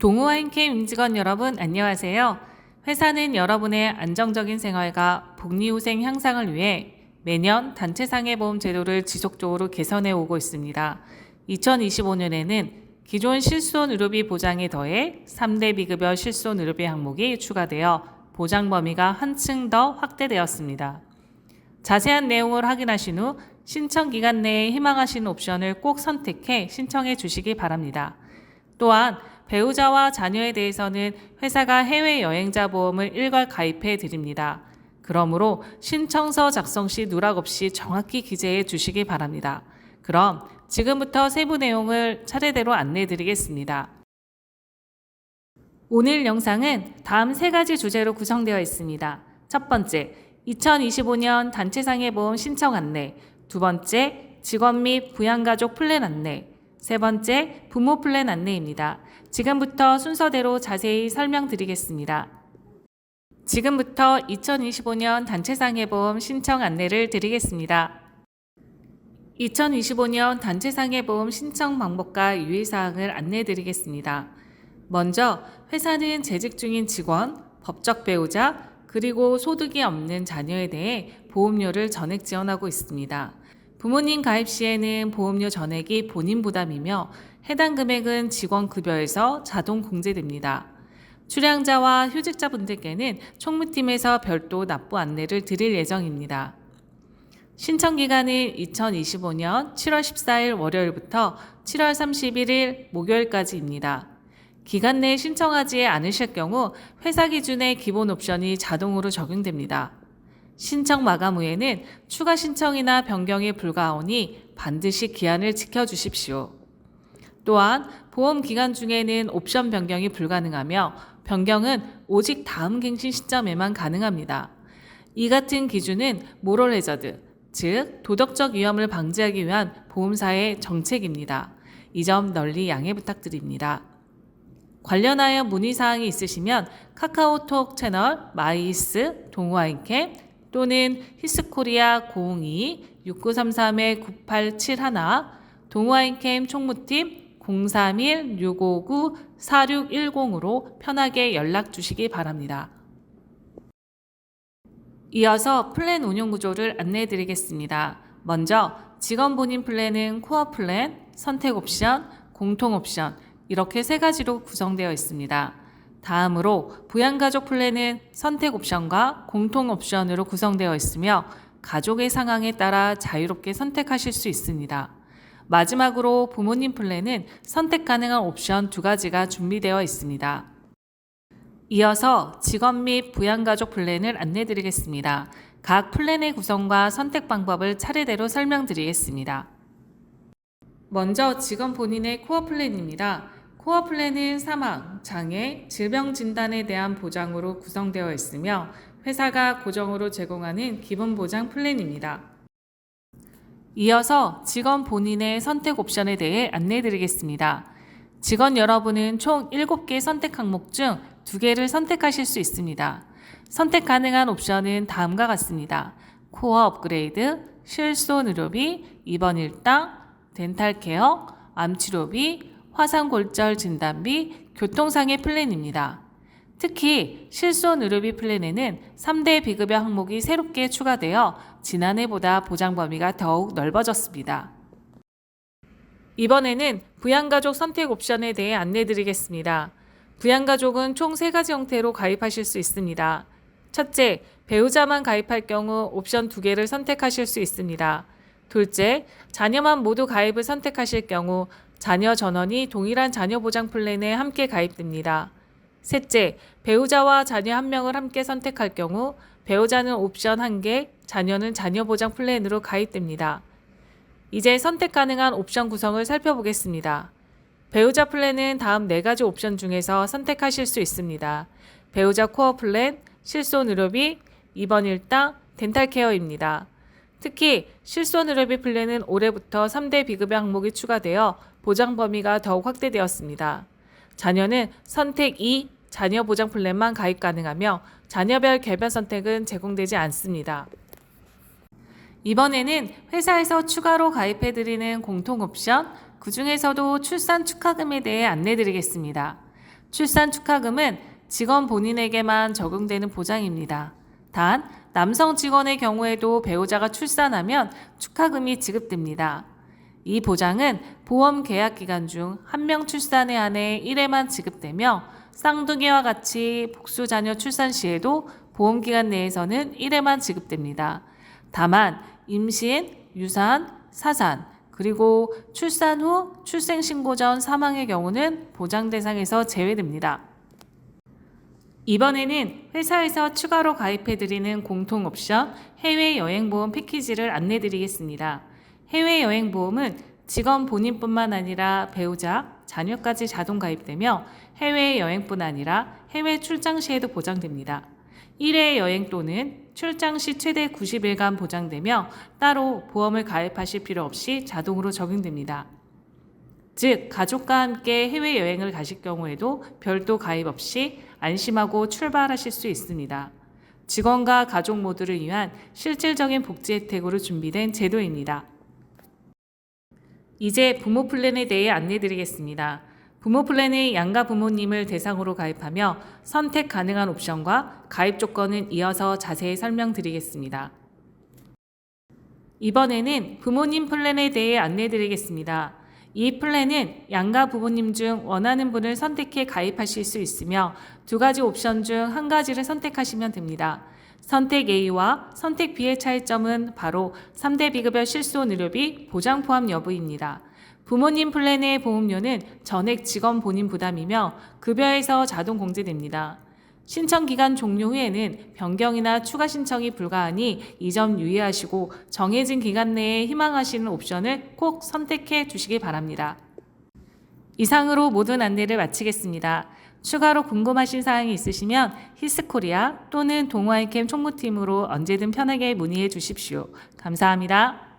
동호와인캠 임직원 여러분 안녕하세요. 회사는 여러분의 안정적인 생활과 복리후생 향상을 위해 매년 단체 상해보험 제도를 지속적으로 개선해 오고 있습니다. 2025년에는 기존 실손 의료비 보장에 더해 3대 비급여 실손 의료비 항목이 추가되어 보장 범위가 한층 더 확대되었습니다. 자세한 내용을 확인하신 후 신청 기간 내에 희망하시는 옵션을 꼭 선택해 신청해 주시기 바랍니다. 또한 배우자와 자녀에 대해서는 회사가 해외 여행자 보험을 일괄 가입해 드립니다. 그러므로 신청서 작성 시 누락 없이 정확히 기재해 주시기 바랍니다. 그럼 지금부터 세부 내용을 차례대로 안내해 드리겠습니다. 오늘 영상은 다음 세 가지 주제로 구성되어 있습니다. 첫 번째, 2025년 단체상해보험 신청 안내. 두 번째, 직원 및 부양가족 플랜 안내. 세 번째, 부모 플랜 안내입니다. 지금부터 순서대로 자세히 설명드리겠습니다. 지금부터 2025년 단체상해보험 신청 안내를 드리겠습니다. 2025년 단체상해보험 신청 방법과 유의사항을 안내드리겠습니다. 먼저 회사는 재직 중인 직원, 법적 배우자, 그리고 소득이 없는 자녀에 대해 보험료를 전액 지원하고 있습니다. 부모님 가입 시에는 보험료 전액이 본인 부담이며 해당 금액은 직원 급여에서 자동 공제됩니다. 출양자와 휴직자분들께는 총무팀에서 별도 납부 안내를 드릴 예정입니다. 신청 기간은 2025년 7월 14일 월요일부터 7월 31일 목요일까지입니다. 기간 내에 신청하지 않으실 경우 회사 기준의 기본 옵션이 자동으로 적용됩니다. 신청 마감 후에는 추가 신청이나 변경이 불가하오니 반드시 기한을 지켜주십시오. 또한 보험 기간 중에는 옵션 변경이 불가능하며 변경은 오직 다음 갱신 시점에만 가능합니다. 이 같은 기준은 모럴 해저드, 즉 도덕적 위험을 방지하기 위한 보험사의 정책입니다. 이 점 널리 양해 부탁드립니다. 관련하여 문의사항이 있으시면 카카오톡 채널 마이스 동호아인캠 또는 히스코리아 02-6933-9871 동호아인캠 총무팀 031-659-4610으로 편하게 연락 주시기 바랍니다. 이어서 플랜 운영 구조를 안내해 드리겠습니다. 먼저 직원 본인 플랜은 코어 플랜, 선택 옵션, 공통 옵션 이렇게 세 가지로 구성되어 있습니다. 다음으로 부양가족 플랜은 선택 옵션과 공통 옵션으로 구성되어 있으며 가족의 상황에 따라 자유롭게 선택하실 수 있습니다. 마지막으로 부모님 플랜은 선택 가능한 옵션 두 가지가 준비되어 있습니다. 이어서 직원 및 부양가족 플랜을 안내 드리겠습니다. 각 플랜의 구성과 선택 방법을 차례대로 설명드리겠습니다. 먼저 직원 본인의 코어 플랜입니다. 코어 플랜은 사망, 장애, 질병 진단에 대한 보장으로 구성되어 있으며 회사가 고정으로 제공하는 기본 보장 플랜입니다. 이어서 직원 본인의 선택 옵션에 대해 안내해 드리겠습니다. 직원 여러분은 총 7개 선택 항목 중 2개를 선택하실 수 있습니다. 선택 가능한 옵션은 다음과 같습니다. 코어 업그레이드, 실손 의료비, 입원 일당, 덴탈 케어, 암치료비, 화상골절 진단비, 교통상해 플랜입니다. 특히 실손 의료비 플랜에는 3대 비급여 항목이 새롭게 추가되어 지난해보다 보장 범위가 더욱 넓어졌습니다. 이번에는 부양가족 선택 옵션에 대해 안내드리겠습니다. 부양가족은 총 3가지 형태로 가입하실 수 있습니다. 첫째, 배우자만 가입할 경우 옵션 2개를 선택하실 수 있습니다. 둘째, 자녀만 모두 가입을 선택하실 경우 자녀 전원이 동일한 자녀 보장 플랜에 함께 가입됩니다. 셋째, 배우자와 자녀 한 명을 함께 선택할 경우 배우자는 옵션 1개, 자녀는 자녀 보장 플랜으로 가입됩니다. 이제 선택 가능한 옵션 구성을 살펴보겠습니다. 배우자 플랜은 다음 4가지 옵션 중에서 선택하실 수 있습니다. 배우자 코어 플랜, 실손 의료비, 입원 일당, 덴탈 케어입니다. 특히 실손 의료비 플랜은 올해부터 3대 비급여 항목이 추가되어 보장 범위가 더욱 확대되었습니다. 자녀는 선택 2 자녀 보장 플랜만 가입 가능하며 자녀별 개별 선택은 제공되지 않습니다. 이번에는 회사에서 추가로 가입해드리는 공통 옵션, 그 중에서도 출산 축하금에 대해 안내드리겠습니다. 출산 축하금은 직원 본인에게만 적용되는 보장입니다. 단, 남성 직원의 경우에도 배우자가 출산하면 축하금이 지급됩니다. 이 보장은 보험 계약 기간 중 한 명 출산에 한해 1회만 지급되며 쌍둥이와 같이 복수 자녀 출산 시에도 보험 기간 내에서는 1회만 지급됩니다. 다만 임신, 유산, 사산, 그리고 출산 후 출생 신고 전 사망의 경우는 보장 대상에서 제외됩니다. 이번에는 회사에서 추가로 가입해드리는 공통 옵션 해외여행보험 패키지를 안내드리겠습니다. 해외여행 보험은 직원 본인뿐만 아니라 배우자, 자녀까지 자동 가입되며 해외여행뿐 아니라 해외 출장 시에도 보장됩니다. 1회 여행 또는 출장 시 최대 90일간 보장되며 따로 보험을 가입하실 필요 없이 자동으로 적용됩니다. 즉, 가족과 함께 해외여행을 가실 경우에도 별도 가입 없이 안심하고 출발하실 수 있습니다. 직원과 가족 모두를 위한 실질적인 복지 혜택으로 준비된 제도입니다. 이제 부모 플랜에 대해 안내드리겠습니다. 부모 플랜의 양가 부모님을 대상으로 가입하며 선택 가능한 옵션과 가입 조건은 이어서 자세히 설명드리겠습니다. 이번에는 부모님 플랜에 대해 안내드리겠습니다. 이 플랜은 양가 부모님 중 원하는 분을 선택해 가입하실 수 있으며 두 가지 옵션 중 한 가지를 선택하시면 됩니다. 선택 A와 선택 B의 차이점은 바로 3대 비급여 실손 의료비 보장 포함 여부입니다. 부모님 플랜의 보험료는 전액 직원 본인 부담이며 급여에서 자동 공제됩니다. 신청 기간 종료 후에는 변경이나 추가 신청이 불가하니 이 점 유의하시고 정해진 기간 내에 희망하시는 옵션을 꼭 선택해 주시기 바랍니다. 이상으로 모든 안내를 마치겠습니다. 추가로 궁금하신 사항이 있으시면 히스코리아 또는 동아이캠 총무팀으로 언제든 편하게 문의해 주십시오. 감사합니다.